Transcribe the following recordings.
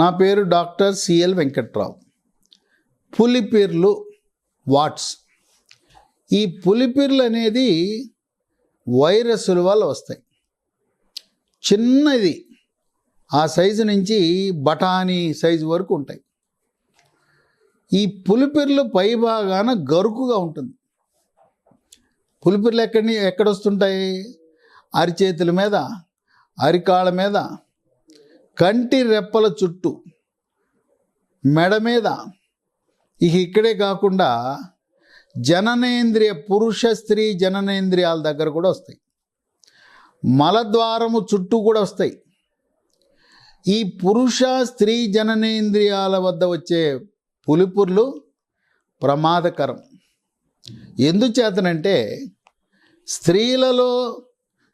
నా పేరు doctor CL Venkatrao. పులిపిర్లు వాట్స్. ఈ పులిపిర్లు అనేది వైరస్ల వల్ల వస్తాయి. చిన్నది. ఆ సైజు నుంచి బఠానీ సైజు వరకు ఉంటాయి. ఈ పులిపిర్లు పై భాగాన గరుకుగా ఉంటుంది. పులిపిర్లు ఎక్కడి ఎక్కడ వస్తుంటాయి? అరిచేతుల మీద అరికాళ్ళ మీద కంటి రెప్పల చుట్టూ మెడ మీద ఇక ఇక్కడే కాకుండా జననేంద్రియ పురుష స్త్రీ జననేంద్రియాల దగ్గర కూడా వస్తాయి. మలద్వారము చుట్టూ కూడా వస్తాయి. ఈ పురుష స్త్రీ జననేంద్రియాల వద్ద వచ్చే పులిపుర్లు ప్రమాదకరం. ఎందుచేతనంటే స్త్రీలలో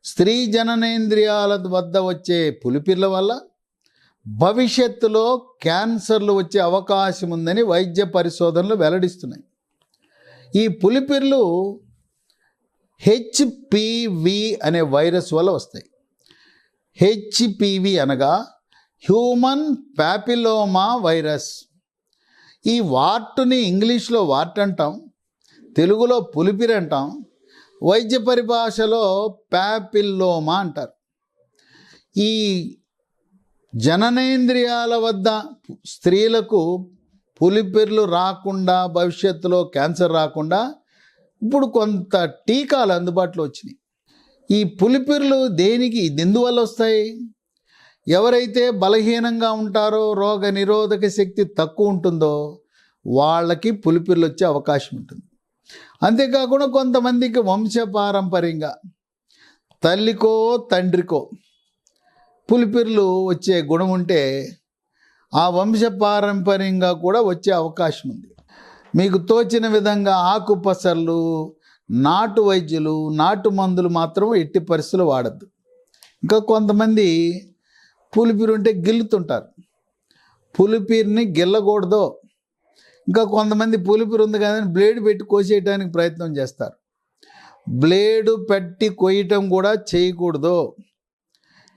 స్త్రీ జననేంద్రియాల వద్ద వచ్చే పులిపిర్ల వల్ల భవిష్యత్తులో క్యాన్సర్లు వచ్చే అవకాశం ఉందని వైద్య పరిశోధనలు వెల్లడిస్తున్నాయి. ఈ పులిపిర్లు హెచ్పివి అనే వైరస్ వల్ల వస్తాయి. హెచ్పివి అనగా హ్యూమన్ ప్యాపిలోమా వైరస్. ఈ వార్టుని ఇంగ్లీష్లో వార్ట్ అంటాం తెలుగులో పులిపిరి అంటాం వైద్య పరిభాషలో ప్యాపిల్లోమా అంటారు. ఈ జననేంద్రియాల వద్ద స్త్రీలకు పులిపిర్లు రాకుండా భవిష్యత్తులో క్యాన్సర్ రాకుండా ఇప్పుడు కొంత టీకాలు అందుబాటులో వచ్చినాయి. ఈ పులిపిర్లు దేనికి? ఎందువల్ల వస్తాయి? ఎవరైతే బలహీనంగా ఉంటారో రోగ నిరోధక శక్తి తక్కువ ఉంటుందో వాళ్ళకి పులిపిర్లు వచ్చే అవకాశం ఉంటుంది. అంతేకాకుండా కొంతమందికి వంశపారంపర్యంగా తల్లికో తండ్రికో పులిపిర్లు వచ్చే గుణం ఉంటే ఆ వంశపారంపర్యంగా కూడా వచ్చే అవకాశం ఉంది. మీకు తోచిన విధంగా ఆకుపసర్లు నాటు వైద్యులు నాటు మందులు మాత్రం ఎట్టి పరిస్థితులు వాడద్దు. ఇంకా కొంతమంది పులిపిరు ఉంటే గిల్లుతుంటారు. పులిపిరిని గిల్లకూడదు. ఇంకా కొంతమంది పులిపిరు ఉంది కానీ బ్లేడ్ పెట్టి కోసేయడానికి ప్రయత్నం చేస్తారు. బ్లేడు పెట్టి కొయ్యటం కూడా చేయకూడదు.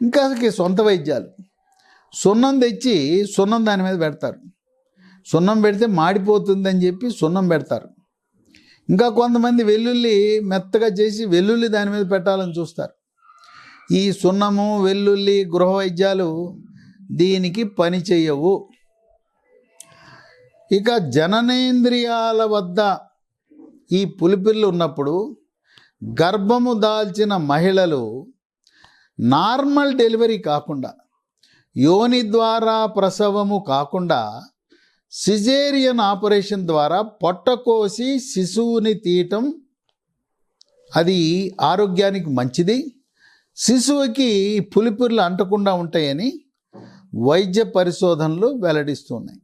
ఇంకా అసలు సొంత వైద్యాలు. సున్నం తెచ్చి సున్నం దాని మీద పెడతారు. సున్నం పెడితే మాడిపోతుందని చెప్పి సున్నం పెడతారు. ఇంకా కొంతమంది వెల్లుల్లి మెత్తగా చేసి వెల్లుల్లి దాని మీద పెట్టాలని చూస్తారు. ఈ సున్నము వెల్లుల్లి గృహ వైద్యాలు దీనికి పని చేయవు ఇక జననేంద్రియాల వద్ద ఈ పులిపిల్లు ఉన్నప్పుడు గర్భము దాల్చిన మహిళలు నార్మల్ డెలివరీ కాకుండా యోని ద్వారా ప్రసవము కాకుండా సిజేరియన్ ఆపరేషన్ ద్వారా పొట్ట కోసి శిశువుని తీయటం అది ఆరోగ్యానికి మంచిది. శిశువుకి పులిపుర్లు అంటకుండా ఉంటాయని వైద్య పరిశోధనలు వెల్లడిస్తున్నాయి.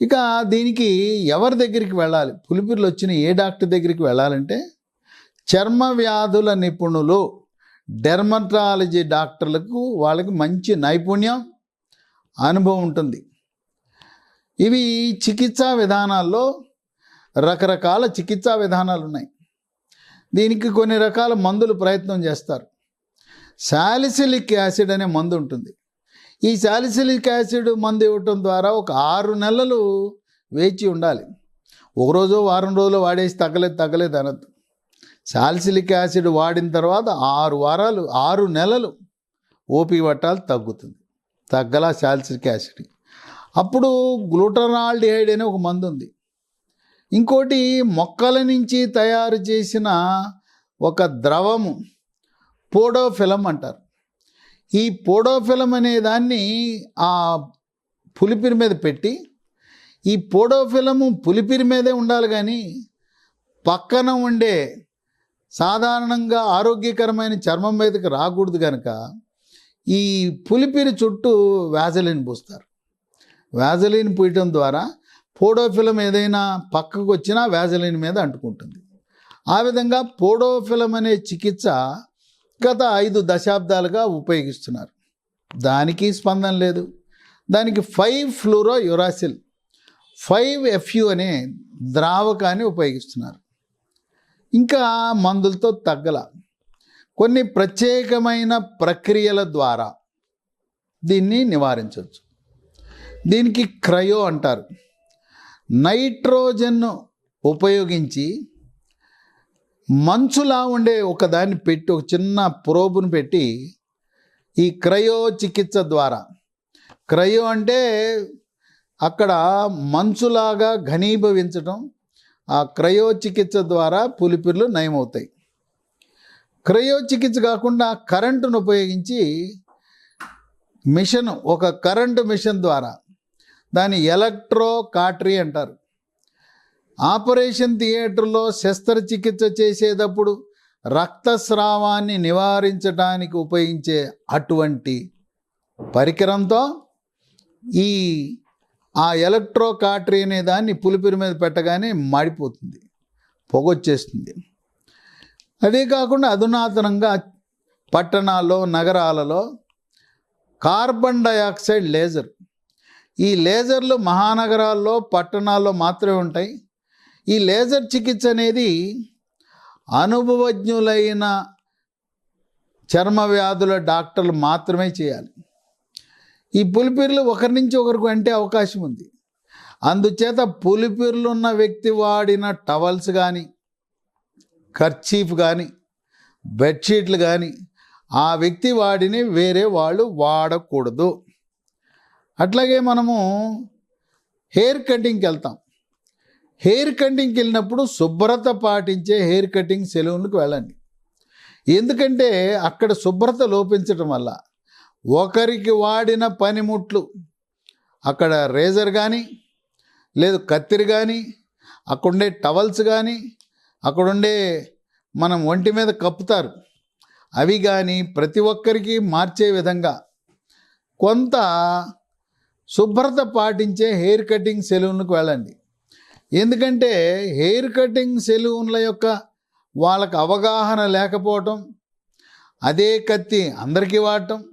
ఇక దీనికి ఎవరి దగ్గరికి వెళ్ళాలి? పులిపిర్లు వచ్చిన ఏ డాక్టర్ దగ్గరికి వెళ్ళాలంటే చర్మ వ్యాధుల నిపుణులు డెర్మటాలజీ డాక్టర్లకు వాళ్ళకి మంచి నైపుణ్యం అనుభవం ఉంటుంది. ఇవి చికిత్సా విధానాల్లో రకరకాల చికిత్సా విధానాలు ఉన్నాయి. దీనికి కొన్ని రకాల మందులు ప్రయత్నం చేస్తారు. శాలిసిలిక్ యాసిడ్ అనే మందు ఉంటుంది. ఈ శాలిసిలిక్ యాసిడ్ మందు ఇవ్వటం ద్వారా ఒక ఆరు నెలలు వేచి ఉండాలి. ఒక రోజు వారం రోజులు వాడేసి తగ్గలేదు తగ్గలేదు అనద్దు. సాల్సిలిక్ యాసిడ్ వాడిన తర్వాత ఆరు వారాలు ఆరు నెలలు ఓపీ పట్టాలు తగ్గుతుంది. తగ్గలా సాల్సిలిక్ యాసిడ్. అప్పుడు గ్లూటనాల్డిహైడ్ అనే ఒక మందు ఉంది. ఇంకోటి మొక్కల నుంచి తయారు చేసిన ఒక ద్రవము పోడోఫిలం అంటారు. ఈ పోడోఫిలం అనే దాన్ని ఆ పులిపిరి మీద పెట్టి ఈ పోడోఫిలము పులిపిరి మీదే ఉండాలి కానీ పక్కన ఉండే సాధారణంగా ఆరోగ్యకరమైన చర్మం మీదకి రాకూడదు కనుక ఈ పులిపిరి చుట్టూ వ్యాజలిన్ పూస్తారు. వ్యాజలిన్ పూయటం ద్వారా పోడోఫిలం ఏదైనా పక్కకు వచ్చినా వ్యాజలిన్ మీద అంటుకుంటుంది. ఆ విధంగా పోడోఫిలం అనే చికిత్స గత ఐదు దశాబ్దాలుగా ఉపయోగిస్తున్నారు. దానికి స్పందన లేదు. దానికి five fluorouracil five F U ద్రావకాన్ని ఉపయోగిస్తున్నారు. ఇంకా మందులతో తగ్గల. కొన్ని ప్రత్యేకమైన ప్రక్రియల ద్వారా దీన్ని నివారించవచ్చు. దీనికి క్రయో అంటారు. నైట్రోజన్ ఉపయోగించి మంచులా ఉండే ఒకదాన్ని పెట్టి ఒక చిన్న ప్రోబును పెట్టి ఈ క్రయో చికిత్స ద్వారా. క్రయో అంటే అక్కడ మంచులాగా ఘనీభవించడం ఆ క్రయో చికిత్స ద్వారా పులిపిర్లు నయమవుతాయి. క్రయో చికిత్స కాకుండా కరెంటును ఉపయోగించి మిషన్ ఒక కరెంటు మిషన్ ద్వారా దాన్ని ఎలక్ట్రో కాటరీ అంటారు. ఆపరేషన్ థియేటర్లో శస్త్రచికిత్స చేసేటప్పుడు రక్తస్రావాన్ని నివారించడానికి ఉపయోగించే అటువంటి పరికరంతో ఈ ఆ ఎలక్ట్రో కాటరీ అనే దాన్ని పులిపిరి మీద పెట్టగానే మాడిపోతుంది పొగొచ్చేస్తుంది. అదే కాకుండా అధునాతనంగా పట్టణాల్లో నగరాలలో కార్బన్ డయాక్సైడ్ లేజర్. ఈ లేజర్లు మహానగరాల్లో పట్టణాల్లో మాత్రమే ఉంటాయి. ఈ లేజర్ చికిత్స అనేది అనుభవజ్ఞులైన చర్మ వ్యాధుల డాక్టర్లు మాత్రమే చేయాలి. ఈ పులిపిర్లు ఒకరి నుంచి ఒకరికి అంటే అవకాశం ఉంది. అందుచేత పులిపిర్లు ఉన్న వ్యక్తి వాడిన టవల్స్ కానీ కర్చీఫ్ కానీ బెడ్షీట్లు కానీ ఆ వ్యక్తి వాడిని వేరే వాళ్ళు వాడకూడదు. అట్లాగే మనము హెయిర్ కటింగ్కి వెళ్తాం. హెయిర్ కటింగ్కి వెళ్ళినప్పుడు శుభ్రత పాటించే హెయిర్ కటింగ్ సెలూన్కి వెళ్ళండి. ఎందుకంటే అక్కడ శుభ్రత లోపించటం వల్ల ఒకరికి వాడిన పనిముట్లు అక్కడ రేజర్ కానీ లేదు కత్తిరి కానీ అక్కడుండే టవల్స్ కానీ అక్కడుండే మనం ఒంటి మీద కప్పుతారు. అవి కానీ ప్రతి ఒక్కరికి మార్చే విధంగా. కొంత శుభ్రత పాటించే హెయిర్ కటింగ్ సెలూన్కు వెళ్ళండి. ఎందుకంటే హెయిర్ కటింగ్ సెలూన్ల యొక్క వాళ్ళకి అవగాహన లేకపోవటం అదే కత్తి అందరికీ వాడటం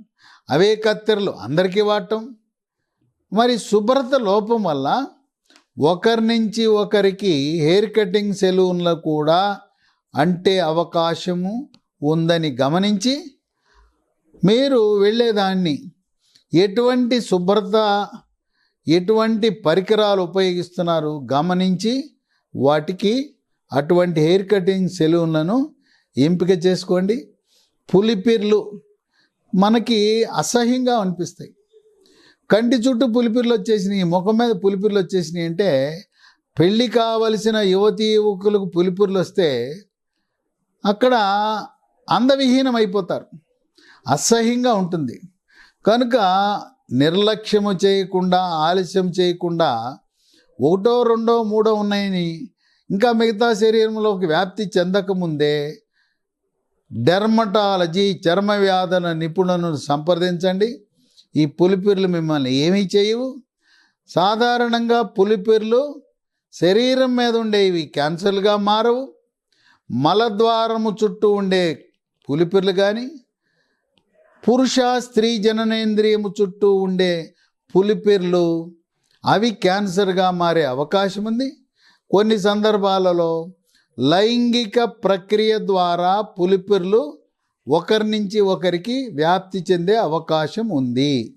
అవే కత్తెరలు అందరికీ వాడటం. మరి శుభ్రత లోపం వల్ల ఒకరి నుంచి ఒకరికి హెయిర్ కటింగ్ సెలూన్లో కూడా అంటే అవకాశము ఉందని గమనించి మీరు వెళ్ళేదాన్ని. ఎటువంటి శుభ్రత ఎటువంటి పరికరాలు ఉపయోగిస్తున్నారు గమనించి వాటికి అటువంటి హెయిర్ కటింగ్ సెలూన్లను ఎంపిక చేసుకోండి. పులిపిర్లు మనకి అసహ్యంగా అనిపిస్తాయి. కంటి చుట్టూ పులిపిర్లు వచ్చేసినాయి ముఖం మీద పులిపిర్లు వచ్చేసినాయి అంటే పెళ్ళి కావలసిన యువతీ యువకులకు పులిపిర్లు వస్తే అక్కడ అందవిహీనం అయిపోతారు. అసహ్యంగా ఉంటుంది. కనుక నిర్లక్ష్యము చేయకుండా ఆలస్యం చేయకుండా ఒకటో రెండో మూడో ఉన్నాయని ఇంకా మిగతా శరీరంలోకి వ్యాప్తి చెందకముందే డెర్మటాలజీ చర్మ వ్యాధుల నిపుణులను సంప్రదించండి. ఈ పులిపిర్లు మిమ్మల్ని ఏమీ చేయవు. సాధారణంగా పులిపిర్లు శరీరం మీద ఉండేవి క్యాన్సర్లుగా మారవు. మలద్వారము చుట్టూ ఉండే పులిపిర్లు కానీ పురుష స్త్రీ జననేంద్రియము చుట్టూ ఉండే పులిపిర్లు అవి క్యాన్సర్గా మారే అవకాశం ఉంది కొన్ని సందర్భాలలో లైంగిక ప్రక్రియ ద్వారా పులిపిర్లు ఒకరి నుంచి ఒకరికి వ్యాప్తి చెందే అవకాశం ఉంది.